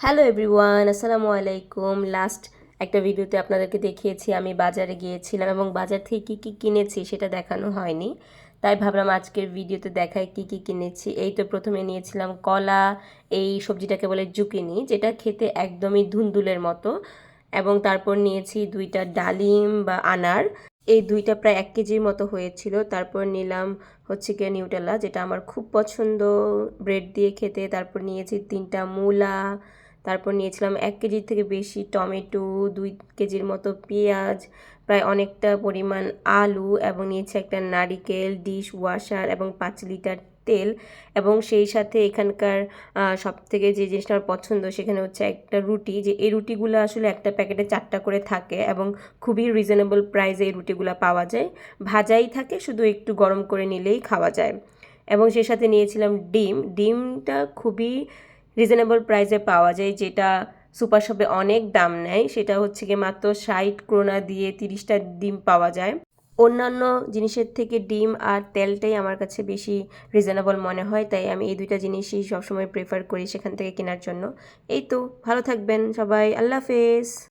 Hello everyone আসসালামু আলাইকুম। Last একটা ভিডিওতে আপনাদেরকে দেখিয়েছি, আমি বাজারে গিয়েছিলাম এবং বাজার থেকে কী কী কিনেছি সেটা দেখানো হয়নি। তাই ভাবলাম আজকের ভিডিওতে দেখাই কী কী কিনেছি। এই তো প্রথমে নিয়েছিলাম কলা, এই সবজিটাকে বলে জুকিনি, যেটা খেতে একদমই ধুন্দুলের মতো। এবং তারপর নিয়েছি দুইটা ডালিম বা আনার। এই দুইটা প্রায় এক কেজির মতো হয়েছিল। তারপর নিলাম হচ্ছে গিয়ে নিউটেলা যেটা আমার খুব পছন্দ। ব্রেড দিয়ে খেতে। তারপর নিয়েছি তিনটা মূলা। তারপর নিয়েছিলাম এক কেজির থেকে বেশি টমেটো, দুই কেজির মতো পেঁয়াজ, প্রায় অনেকটা পরিমাণ আলু এবং নিয়েছি একটা নারিকেল, ডিশ ওয়াশার এবং পাঁচ লিটার তেল এবং সেই সাথে এখানকার সব থেকে যে জিনিসটা আমার পছন্দ সেখানে হচ্ছে একটা রুটি। যে এই রুটিগুলো আসলে একটা প্যাকেটে চারটা করে থাকে এবং খুবই রিজনেবল প্রাইসে এই রুটিগুলো পাওয়া যায়। ভাজাই থাকে, শুধু একটু গরম করে নিলেই খাওয়া যায়। এবং সেই সাথে নিয়েছিলাম ডিম। ডিমটা খুবই রিজনেবল প্রাইসে পাওয়া যায়, যেটা সুপার শপে অনেক দাম নেয়। সেটা হচ্ছে গিয়ে মাত্র ষাট ক্রোনা দিয়ে তিরিশটা ডিম পাওয়া যায়। অন্যান্য জিনিসের থেকে ডিম আর তেলটাই আমার কাছে বেশি রিজনেবল মনে হয়, তাই আমি এই দুইটা জিনিসই সবসময় প্রেফার করি সেখান থেকে কেনার জন্য। এই তো, ভালো থাকবেন সবাই, আল্লাহ হাফেজ।